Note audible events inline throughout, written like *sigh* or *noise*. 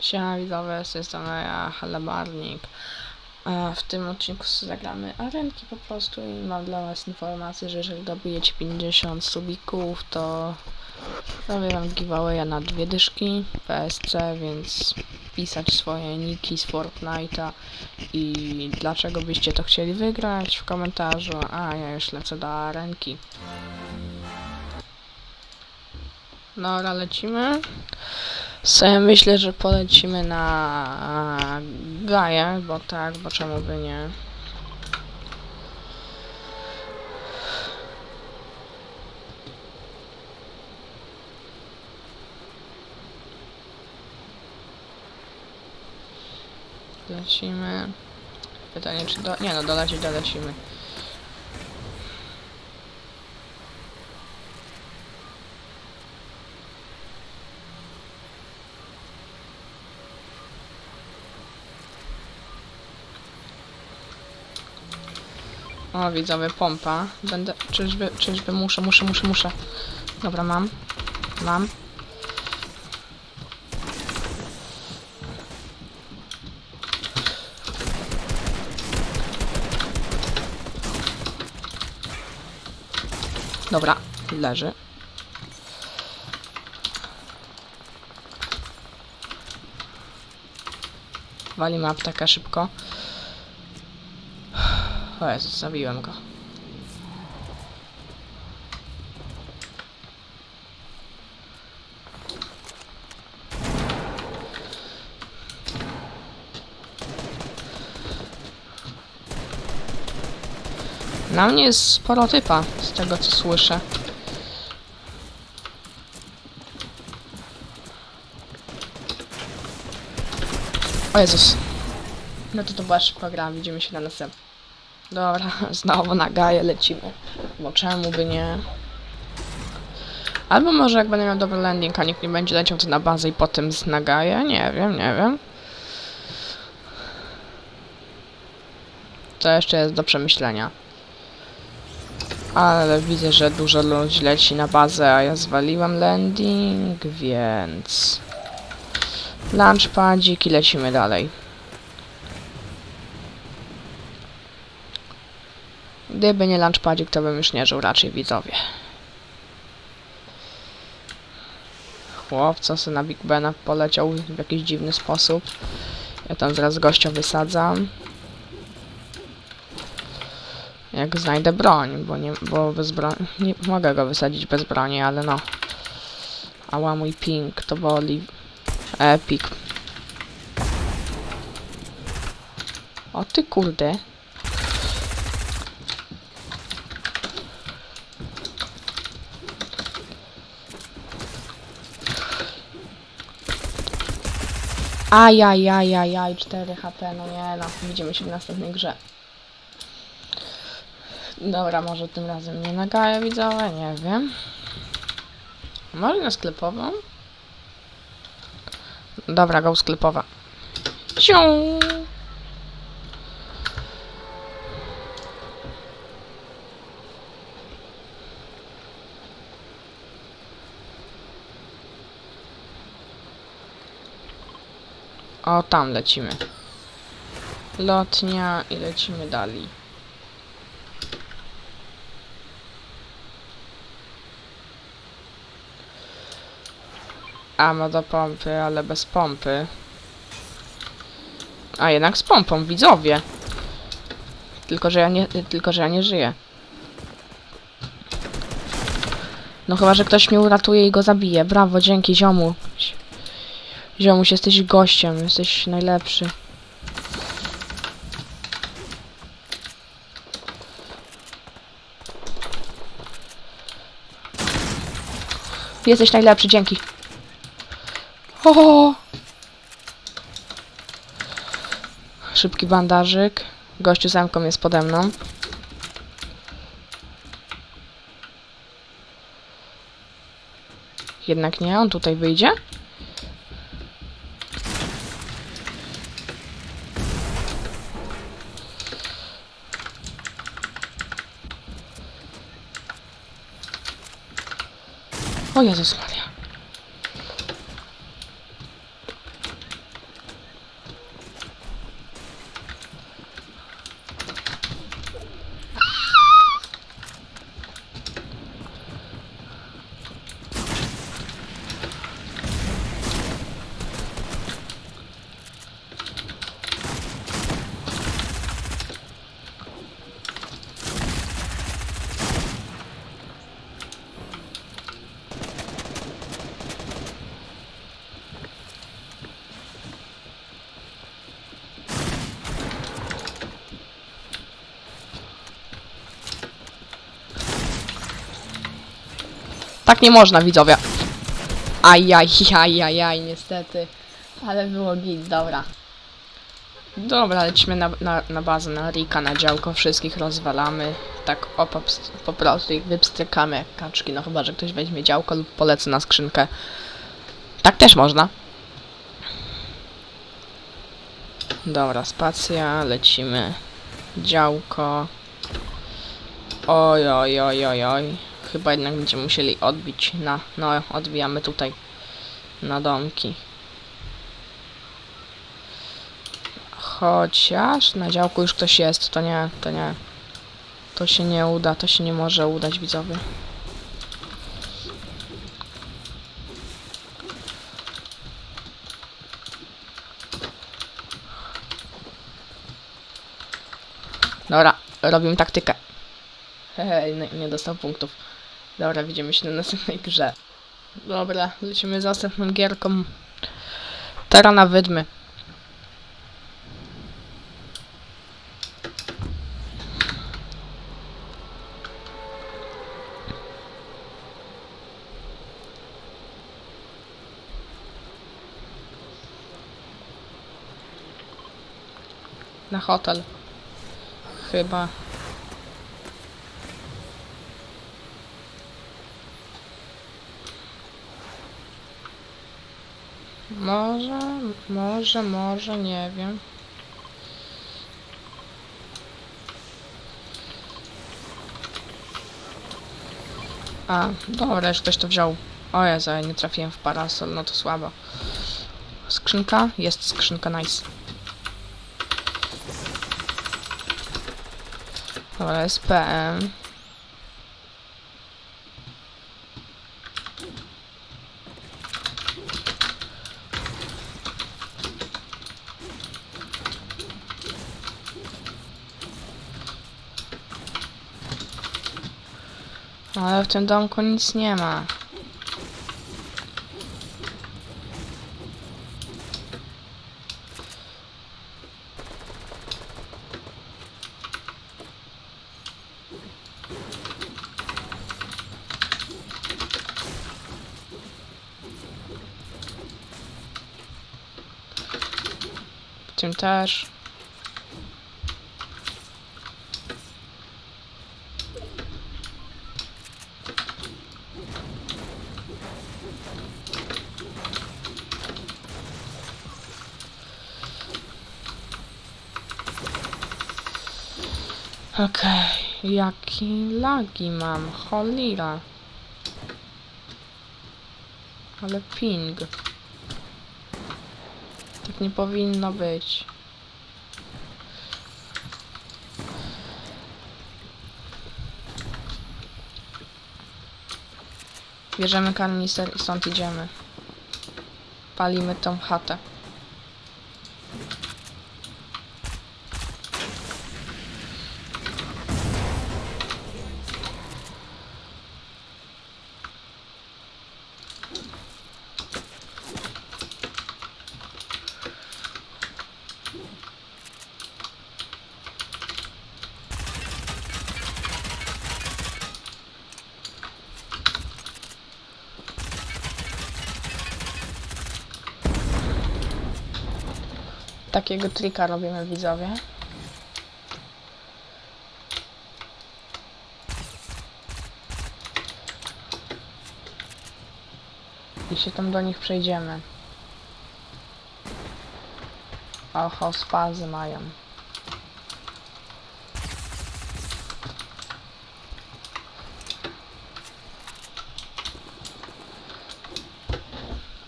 Siema widzowie, z tej strony ja, Halabarnik. E, W tym odcinku zagramy arenki po prostu i mam dla was informację, że jeżeli dobijecie 50 subików, to robię wam giveawaya na dwie dyszki PSC, więc pisać swoje niki z Fortnite'a i dlaczego byście to chcieli wygrać w komentarzu, a ja już lecę do arenki. Dobra, lecimy. Se myślę, że polecimy na Gaję, bo tak, bo czemu by nie. Lecimy. Pytanie, czy do... Nie no, dolecieć dolecimy. O, widzowie, pompa. Będę... Czyżby, czyżby, muszę, muszę, muszę, muszę. Dobra, mam. Mam. Dobra, leży. Walimy aptekę szybko. O Jezus, zabiłem go. Na mnie jest sporo typa, z tego co słyszę. O Jezus. No to to była szybka gra, widzimy się na następnym. Dobra, *laughs* znowu na gaję lecimy. Bo czemu by nie? Albo może jak będę miał dobry landing, a nikt nie będzie leciał to na bazę i potem z na gaję? Nie wiem, nie wiem. To jeszcze jest do przemyślenia. Ale widzę, że dużo ludzi leci na bazę, a ja zwaliłem landing, więc... Launchpadzik i lecimy dalej. Gdyby nie lunchpadzik, to bym już nie żył raczej widzowie. Chłop, co se na Big Bena poleciał w jakiś dziwny sposób. Ja tam zaraz gościa wysadzam. Jak znajdę broń, bo nie, bo bez nie mogę go wysadzić bez broni, ale no. Ała mój ping, to boli. Epic. O ty kurde. Ajajajajaj, 4 HP, no nie no, widzimy się w następnej grze. Dobra, może tym razem nie nagaję widzowie, nie wiem. Może na sklepową? Dobra, go sklepowa. Ciu! O, tam lecimy. Lotnia i lecimy dalej. A, ma do pompy, ale bez pompy. A, jednak z pompą, widzowie. Tylko, że ja nie, tylko, że ja nie żyję. No chyba, że ktoś mnie uratuje i go zabije. Brawo, dzięki, ziomu. Ziomuś, jesteś gościem, jesteś najlepszy. Jesteś najlepszy, dzięki. O! Szybki bandażyk. Gościu z Emką jest pode mną. Jednak nie, on tutaj wyjdzie. O Jezus. Tak nie można, widzowie. Ajajajajaj, niestety. Ale było git, dobra. Dobra, lecimy na, na, na bazę, na Rika, na działko, wszystkich rozwalamy. Tak o, po, po prostu ich wypstrykamy jak kaczki, no chyba, że ktoś weźmie działko lub polecę na skrzynkę. Tak też można. Dobra, spacja, lecimy. Działko. Oj, oj, oj, oj, oj. Chyba jednak będziemy musieli odbić na... No, odbijamy tutaj. Na domki. Chociaż na działku już ktoś jest, to nie, to nie. To się nie uda, to się nie może udać, widzowie. Dobra, robimy taktykę. Hej, nie, nie dostał punktów. Dobra, widzimy się na następnej grze. Dobra, lecimy z następną gierką. Teraz na wydmy. Na hotel. Chyba. Może, może, może, nie wiem. A, dobra, już ktoś to wziął. O Jezu, ja nie trafiłem w parasol, no to słabo. Skrzynka? Jest skrzynka, nice. Dobra, SPM. Ale w tym domku nic nie ma. W tym też. Okej, jaki lagi mam, cholera. Ale ping. Tak nie powinno być. Bierzemy kanister i stąd idziemy. Palimy tą chatę. Takiego trika robimy widzowie. I się tam do nich przejdziemy. Oho, spazy mają.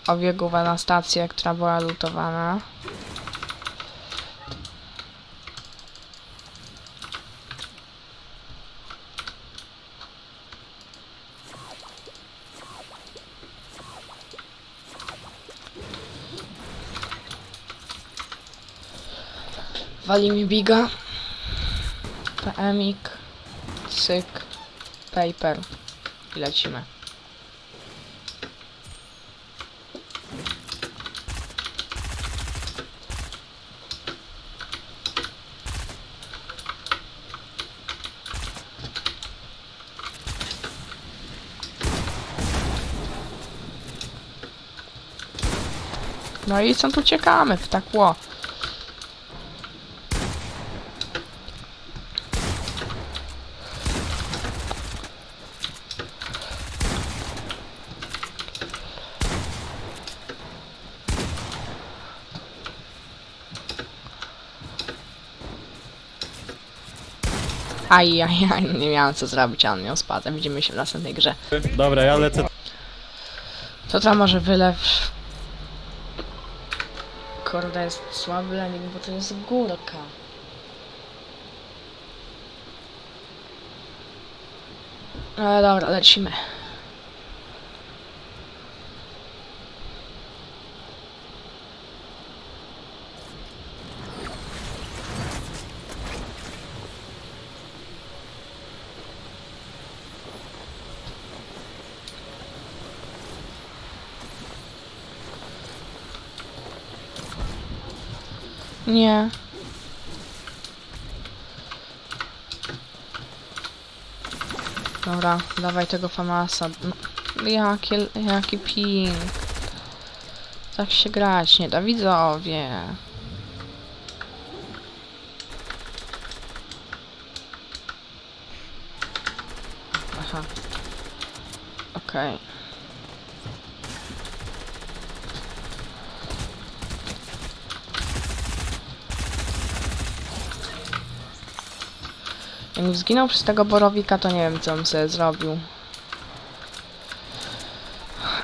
Obiegłowa stację, która była lutowana. Wali mi biga. PMik. Cyk. Paper. I lecimy. No i co tu ciekamy, ptakło? Tak ło. Ajajaj, nie miałem co zrobić, a on miał spada. Widzimy się w następnej grze. Dobra, ja lecę. To tam może wylew. Kurde, jest słaby lenik, bo to jest górka. Ale dobra, lecimy. Nie. Dobra, dawaj tego Famasa. Jaki, jaki ping. Tak się grać nie da, widzowie. Aha. Okej. Jak zginął przez tego borowika, to nie wiem, co on sobie zrobił.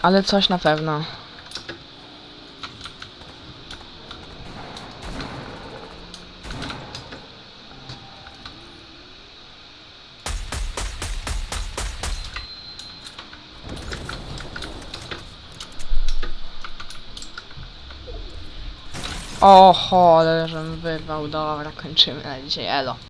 Ale coś na pewno. Oho, ale żem wyrwał. Dobra, kończymy na dzisiaj. Elo.